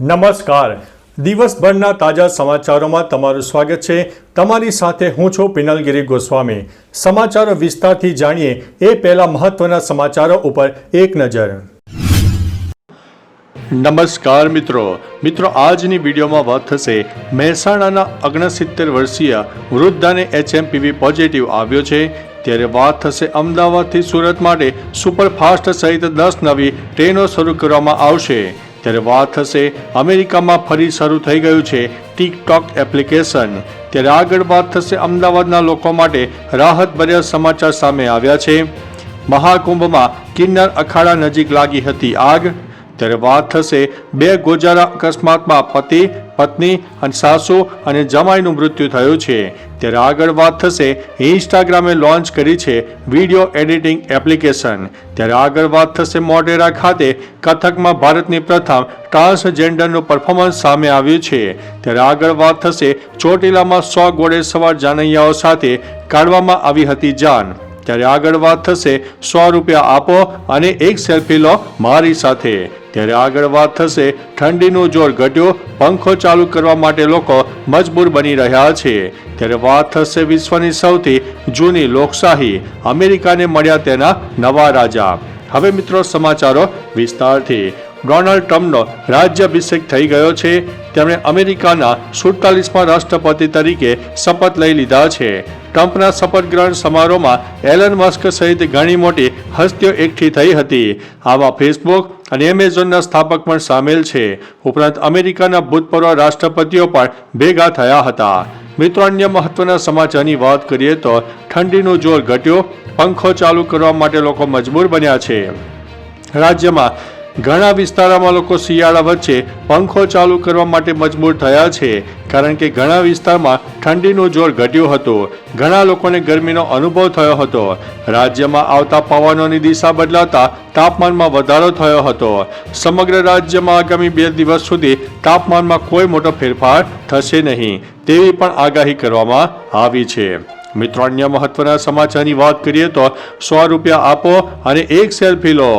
નમસ્કાર. દિવસભરના તાજા સમાચારોમાં તમારું સ્વાગત છે. તમારી સાથે હું છું પિનલગીરી ગોસ્વામી. સમાચારો વિસ્તારથી જાણીએ એ પહેલા મહત્વના સમાચારો ઉપર એક નજર. નમસ્કાર મિત્રો. મિત્રો, આજની વિડીયોમાં વાત થશે મહેસાણાના ઓગણસિત્તેર વર્ષીય વૃદ્ધાને એચએમપીવી પોઝિટિવ આવ્યો છે. ત્યારે વાત થશે અમદાવાદથી સુરત માટે સુપરફાસ્ટ સહિત દસ નવી ટ્રેનો શરૂ કરવામાં આવશે. ત્યારે વાત થશે અમેરિકામાં ફરી શરૂ થઈ ગયું છે ટિકટોક એપ્લિકેશન ત્યારે આગળ વાત થશે અમદાવાદના લોકો માટે રાહતભર્યા સમાચાર સામે આવ્યા છે. મહાકુંભમાં કિન્નર અખાડા નજીક લાગી હતી આગ. ત્યારે વાત થશે બે ગોજારા અકસ્માતમાં પતિ, પત્ની અને સાસુ અને જમાઈનું મૃત્યુ થયું છે. ત્યારે આગળ વાત થશે ઇન્સ્ટાગ્રામે લોન્ચ કરી છે વીડિયો એડિટિંગ એપ્લિકેશન. ત્યારે આગળ વાત થશે મોટેરા ખાતે કથકમાં ભારતની પ્રથમ ટ્રાન્સજેન્ડરનું પરફોર્મન્સ સામે આવ્યું છે. ત્યારે આગળ વાત થશે ચોટીલામાં સો ઘોડે સવાર જાનૈયાઓ સાથે કાઢવામાં આવી હતી જાન. ત્યારે આગળ વાત થશે, સો રૂપિયા આપો અને એક સેલ્ફી લો મારી સાથે. ત્યારે આગળ વાત થશે, ઠંડીનું જોર ઘટ્યો, પંખો ચાલુ કરવા માટે લોકો મજબૂર બની રહ્યા છે. ત્યારે વાત થશે વિશ્વની સૌથી જૂની લોકશાહી, અમેરિકાને મળ્યા તેના નવા રાજા. હવે મિત્રો સમાચારો વિસ્તારથી. ડોનાલ્ડ ટ્રમ્પનો રાજ્યાભિષેક થઈ ગયો છે. તેમણે અમેરિકાના સુડતાલીસમાં રાષ્ટ્રપતિ તરીકે શપથ લઈ લીધા છે. ટ્રમ્પના શપથ ગ્રહણ સમારોહમાં એલન મસ્ક સહિત ઘણી મોટી હસ્તીઓ એકઠી થઈ હતી. આમાં ફેસબુક અને એમેઝોનના સ્થાપક પણ સામેલ છે. ઉપરાંત અમેરિકાના ભૂતપૂર્વ રાષ્ટ્રપતિઓ પણ ભેગા થયા હતા. મિત્રો, અન્ય મહત્વના સમાચારની વાત કરીએ તો ઠંડીનું જોર ઘટ્યું, પંખો ચાલુ કરવા માટે લોકો મજબૂર બન્યા છે. રાજ્યમાં ઘણા વિસ્તારોમાં લોકો શિયાળા વચ્ચે પંખો ચાલુ કરવા માટે મજબૂર થયા છે, કારણ કે ઘણા વિસ્તારમાં ઠંડીનું જોર ઘટ્યું હતું. ઘણા લોકોને ગરમીનો અનુભવ થયો હતો. રાજ્યમાં આવતા પવનોની દિશા બદલાતા તાપમાનમાં વધારો થયો હતો. સમગ્ર રાજ્યમાં આગામી બે દિવસ સુધી તાપમાનમાં કોઈ મોટો ફેરફાર થશે નહીં, તેવી પણ આગાહી કરવામાં આવી છે. મિત્રો, અન્ય મહત્વના સમાચારની વાત કરીએ તો સો રૂપિયા આપો અને એક સેલ્ફી લો.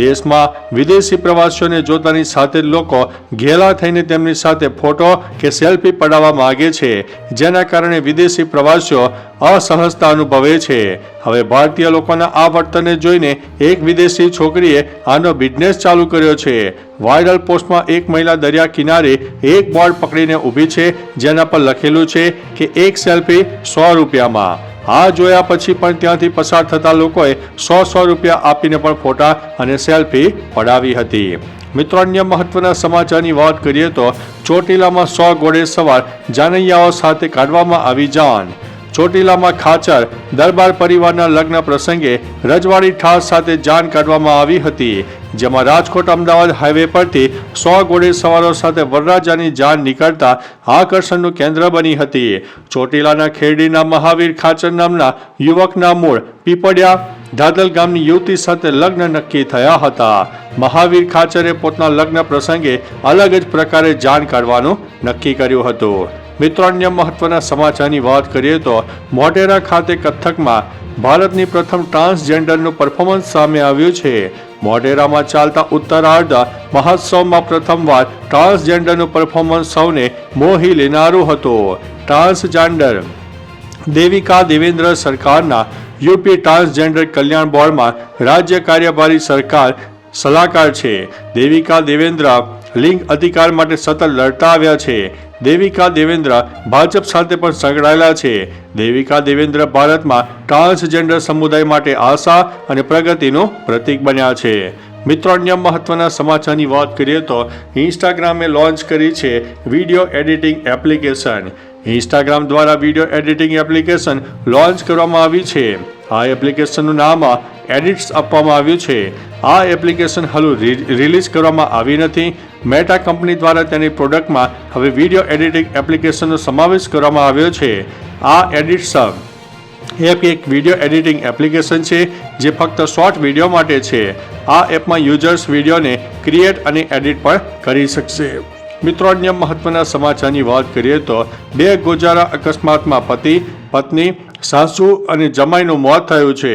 દેશમાં વિદેશી પ્રવાસીઓને જોતાની સાથે લોકો ઘેલા થઈને તેમની સાથે ફોટો કે સેલ્ફી પડાવવા માગે છે, જેના કારણે વિદેશી પ્રવાસીઓ અસહજતા અનુભવે છે. હવે ભારતીય લોકોના આ વર્તનને જોઈને એક વિદેશી છોકરીએ આનો બિઝનેસ ચાલુ કર્યો છે. વાયરલ પોસ્ટમાં એક મહિલા દરિયા કિનારે એક બોર્ડ પકડીને ઊભી છે, જેના પર લખેલું છે કે, એક સેલ્ફી સો રૂપિયામાં. આ જોયા પછી પણ ત્યાંથી પસાર થતા લોકોએ સો સો રૂપિયા આપીને પણ ફોટા અને સેલ્ફી પડાવી હતી. મિત્રો, અન્ય મહત્વના સમાચારની વાત કરીએ તો ચોટીલામાં સો ઘોડે સવાર જાનૈયાઓ સાથે કાઢવામાં આવી જાન. ચોટીલામાં ખાચર. દરબાર પરિવારના લગ્ન પ્રસંગે રજવાડી ઠાસ સાથે જાન કાઢવામાં આવી હતી, જેમાં રાજકોટ અમદાવાદ હાઈવે પરથી સો ઘોડે સવારો સાથે વરરાજાની જાન નીકળતા આકર્ષણનું કેન્દ્ર બની હતી. ચોટીલાના ખેરડીના મહાવીર ખાચર નામના યુવકના મૂળ પીપળિયા ધાદલ ગામની યુવતી સાથે લગ્ન નક્કી થયા હતા. મહાવીર ખાચરે પોતાના લગ્ન પ્રસંગે અલગ જ પ્રકારે જાન કાઢવાનું નક્કી કર્યું હતું. મિત્રો અન્ય મહત્વના સમાચારની વાત કરીએ તો મોટેરા ખાતે કથકમાં ભારતની પ્રથમ ટ્રાન્સજેન્ડરનું પરફોર્મન્સ સામે આવ્યું છે. મોટેરામાં ચાલતા ઉત્તરાર્ધ મહોત્સવમાં પ્રથમવાર ટ્રાન્સજેન્ડરનું પરફોર્મન્સ સૌને મોહી લેનારું હતું. ટ્રાન્સજેન્ડર દેવિકા દેવેન્દ્ર સરકારના યુપી ટ્રાન્સજેન્ડર કલ્યાણ બોર્ડમાં રાજ્ય કાર્યભારી સરકાર સલાહકાર છે. દેવિકા દેવેન્દ્ર લિંગ અધિકાર માટે સતત લડતા આવ્યા છે. દેવિકા, દેવેન્દ્ર ભાજપ સાથે પણ સંકળાયેલા છે. દેવિકા, દેવેન્દ્ર ભારતમાં ટ્રાન્સજેન્ડર સમુદાય માટે આશા અને પ્રગતિનું પ્રતીક બન્યા છે. મિત્રો, અન્ય મહત્વના સમાચારની વાત કરીએ તો ઇન્સ્ટાગ્રામે લોન્ચ કરી છે વીડિયો એડિટિંગ એપ્લિકેશન. ઇન્સ્ટાગ્રામ દ્વારા વીડિયો એડિટિંગ એપ્લિકેશન લોન્ચ કરવામાં આવી છે. આ એપ્લિકેશનનું નામ એડિટ્સ આપવામાં આવ્યું છે. આ એપ્લિકેશન હલુ રિલીઝ કરવામાં આવી નથી. મેટા કંપની દ્વારા તેની પ્રોડક્ટમાં હવે વીડિયો એડિટિંગ એપ્લિકેશનનો સમાવેશ કરવામાં આવ્યો છે. આ એડિટ્સ એપ એક વીડિયો એડિટિંગ એપ્લિકેશન છે, જે ફક્ત શોર્ટ વીડિયો માટે છે. આ એપમાં યુઝર્સ વિડીયોને ક્રિએટ અને એડિટ પણ કરી શકશે. મિત્રો, અન્ય મહત્વના સમાચારની વાત કરીએ તો બે ગોજારા અકસ્માતમાં પતિ, પત્ની સાસુ અને જમાઈનું મોત થયું છે.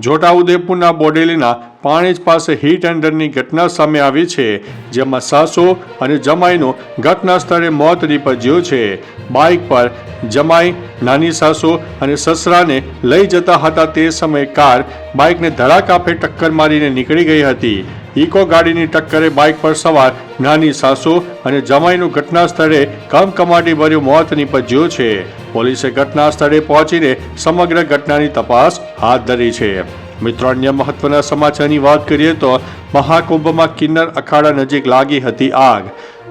છોટાઉદેપુરના બોડેલીના પાણીજ પાસે હિટ એન્ડરની ઘટના સામે આવી છે, જેમાં સાસુ અને જમાઈનું ઘટના સ્થળે મોત નીપજ્યું છે. બાઇક પર જમાઈ, નાની સાસુ અને સસરાને લઈ જતા હતા તે સમયે કાર બાઇકને ધડાકાફે ટક્કર મારીને નીકળી ગઈ હતી. ઇકો ગાડીની ટક્કરે બાઇક પર સવાર નાની સાસુ અને જમાઈનું ઘટના સ્થળે કમકમાટી ભર્યું મોત નીપજ્યું છે. પોલીસે ઘટના સ્થળે પહોંચીને સમગ્ર ઘટનાની તપાસ હાથ ધરી છે. મિત્રો, અન્ય મહત્વના સમાચારની વાત કરીએ તો મહાકુંભમાં કિન્નર અખાડા નજીક લાગી હતી આગ.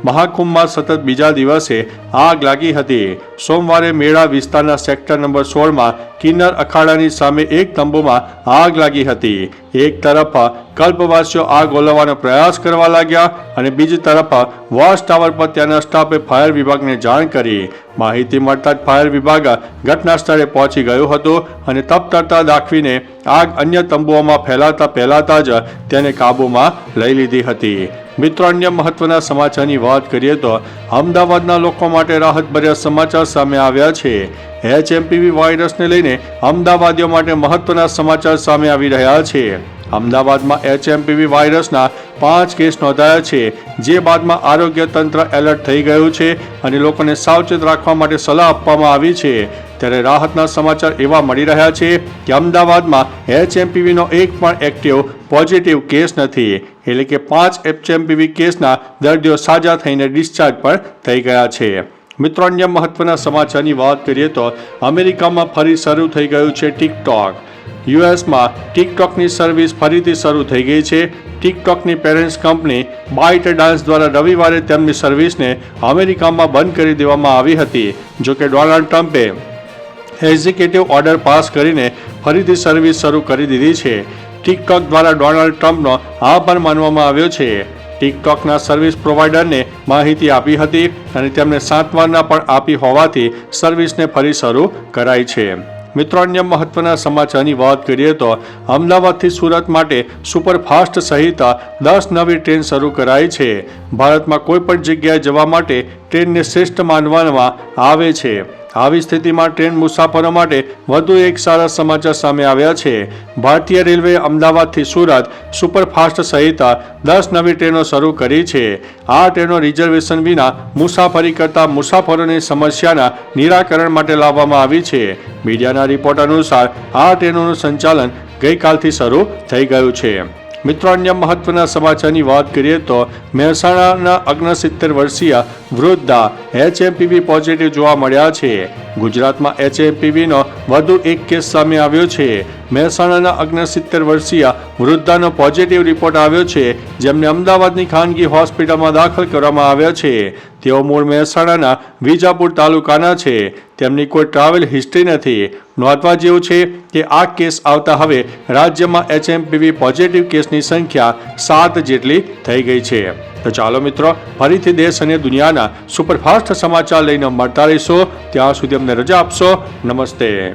મહાકુંભમાં સતત બીજા દિવસે આગ લાગી હતી. સોમવારે મેળા વિસ્તારના સેક્ટર નંબર સોળમાં કિન્નર અખાડાની સામે એક તંબુમાં આગ લાગી હતી. એક તરફ કલ્પવાસીઓ આગ ઓલવવાનો પ્રયાસ કરવા લાગ્યા અને બીજી તરફ વોચ ટાવર પર ત્યાંના સ્ટાફે ફાયર વિભાગને જાણ કરી. માહિતી મળતા જ ફાયર વિભાગ ઘટના સ્થળે પહોંચી ગયો હતો અને તપતરતા દાખવીને આગ અન્ય તંબુઓમાં ફેલાતા ફેલાતા જ તેને કાબૂમાં લઈ લીધી હતી. મિત્રો, અન્ય મહત્વના સમાચારની વાત કરીએ તો અમદાવાદના લોકો માટે રાહતભર્યા સમાચાર સામે આવ્યા છે. એચએમપીવી વાયરસને લઈને અમદાવાદીઓ માટે મહત્વના સમાચાર સામે આવી રહ્યા છે. અમદાવાદમાં એચએમપીવી વાયરસના પાંચ કેસ નોંધાયા છે, જે બાદમાં આરોગ્ય તંત્ર એલર્ટ થઈ ગયું છે અને લોકોને સાવચેત રાખવા માટે સલાહ આપવામાં આવી છે. ત્યારે રાહતના સમાચાર એવા મળી રહ્યા છે કે અમદાવાદમાં એચએમપીવીનો એક પણ એક્ટિવ પોઝિટિવ કેસ નથી, એટલે કે પાંચ એચએમપીવી કેસના દર્દીઓ સાજા થઈને ડિસ્ચાર્જ પણ થઈ ગયા છે. મિત્રો, અન્ય મહત્વના સમાચારની વાત કરીએ તો અમેરિકામાં ફરી શરૂ થઈ ગયું છે ટિકટોક. યુએસમાં ટિકટોકની સર્વિસ ફરીથી શરૂ થઈ ગઈ છે. ટિકટોકની પેરેન્ટ્સ કંપની બાઇટ ડાન્સ દ્વારા રવિવારે તેમની સર્વિસને અમેરિકામાં બંધ કરી દેવામાં આવી હતી. જોકે ડોનાલ્ડ ટ્રમ્પે એક્ઝિક્યુટિવ ઓર્ડર પાસ કરીને ફરીથી સર્વિસ શરૂ કરી દીધી છે. ટિકટોક દ્વારા ડોનાલ્ડ ટ્રમ્પનો આભાર માનવામાં આવ્યો છે. ટિકટોકના સર્વિસ પ્રોવાઈડરને માહિતી આપી હતી અને તેમને સાંત્વના પણ આપી હોવાથી સર્વિસને ફરી શરૂ કરાઈ છે. મિત્રો, અન્ય મહત્વના સમાચારની વાત કરીએ તો અમદાવાદથી સુરત માટે સુપરફાસ્ટ સહિત દસ નવી ટ્રેન શરૂ કરાઈ છે. ભારતમાં કોઈપણ જગ્યાએ જવા માટે ટ્રેનને શ્રેષ્ઠ માનવામાં આવે છે. આવી સ્થિતિમાં ટ્રેન મુસાફરો માટે વધુ એક સારા સમાચાર સામે આવ્યા છે. ભારતીય રેલવે અમદાવાદથી સુરત સુપરફાસ્ટ સહિત દસ નવી ટ્રેનો શરૂ કરી છે. આ ટ્રેનો રિઝર્વેશન વિના મુસાફરી કરતા મુસાફરોની સમસ્યાના નિરાકરણ માટે લાવવામાં આવી છે. મીડિયાના રિપોર્ટ અનુસાર આ ટ્રેનોનું સંચાલન ગઈકાલથી શરૂ થઈ ગયું છે. મિત્રો અન્ય મહત્વના સમાચારની વાત કરીએ તો મહેસાણાના અગ્નસિત્તેર વર્ષીય વૃદ્ધા એચએમપીવી પોઝિટિવ જોવા મળ્યા છે. ગુજરાતમાં એચએમપીવીનો વધુ એક કેસ સામે આવ્યો છે. મહેસાણાના અગ્નસિત્તેર વર્ષીય વૃદ્ધાનો પોઝિટિવ રિપોર્ટ આવ્યો છે, જેમને અમદાવાદની ખાનગી હોસ્પિટલમાં દાખલ કરવામાં આવ્યા છે. તેઓ મૂળ મહેસાણાના વિજાપુર તાલુકાના છે. તેમની કોઈ ટ્રાવેલ હિસ્ટ્રી નથી. નોંધવા જેવું છે કે આ કેસ આવતા હવે રાજ્યમાં એચએમપીવી પોઝિટિવ કેસની સંખ્યા સાત જેટલી થઈ ગઈ છે. તો ચાલો મિત્રો, ફરીથી દેશ અને દુનિયાના સુપરફાસ્ટ સમાચાર લઈને મળતા રહીશો. ત્યાં સુધી અમને રજા આપશો. નમસ્તે.